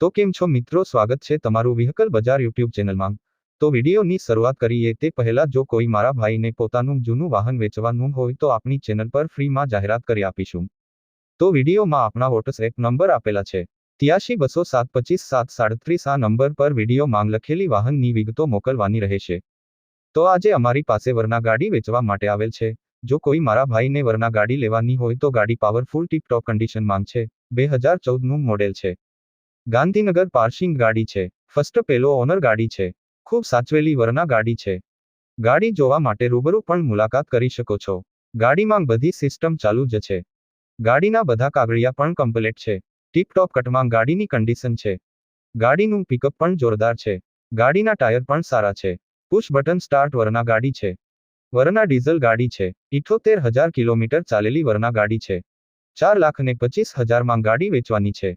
તો કેમ છો મિત્રો? સ્વાગત છે તમારું વ્હીકલ બજાર યુટ્યુબ ચેનલમાં. તો વિડીયોની શરૂઆત કરીએ તે પહેલા જો કોઈ મારા ભાઈને પોતાનું જૂનું વાહન વેચવાનું હોય તો આપણી ચેનલ પર ફ્રીમાં જાહેરાત કરી આપીશું. તો વિડીયોમાં આપણા વોટ્સએપ નંબર આપેલા છે. ત્યાસી બસો સાત પચીસ સાત સાડત્રીસ આ નંબર પર વીડિયો માંગ લખેલી વાહનની વિગતો મોકલવાની રહેશે. તો આજે અમારી પાસે વરના ગાડી વેચવા માટે આવેલ છે. જો કોઈ મારા ભાઈને વરના ગાડી લેવાની હોય તો ગાડી પાવરફુલ ટીપટોપ કન્ડિશનમાં છે. બે હજાર ચૌદનું મોડેલ છે. ગાંધીનગર પાર્સિંગ ગાડી છે. ફર્સ્ટ પેલો ઓનર ગાડી છે. ખૂબ સાચવેલી વરના ગાડી છે. ગાડી જોવા માટે રૂબરૂ પણ મુલાકાત કરી શકો છો. ગાડીમાં બધી સિસ્ટમ ચાલુ જ છે. ગાડીના બધા કાગળિયા પણ કમ્પ્લેટ છે. ટીપટોપ કટમાં ગાડીની કન્ડિશન છે. ગાડીનું પિકઅપ પણ જોરદાર છે. ગાડીના ટાયર પણ સારા છે. પુશ બટન સ્ટાર્ટ વરના ગાડી છે. વરના ડીઝલ ગાડી છે. ઇઠોતેર હજાર કિલોમીટર ચાલેલી વરના ગાડી છે. ચાર લાખ ને પચીસ હજારમાં ગાડી વેચવાની છે.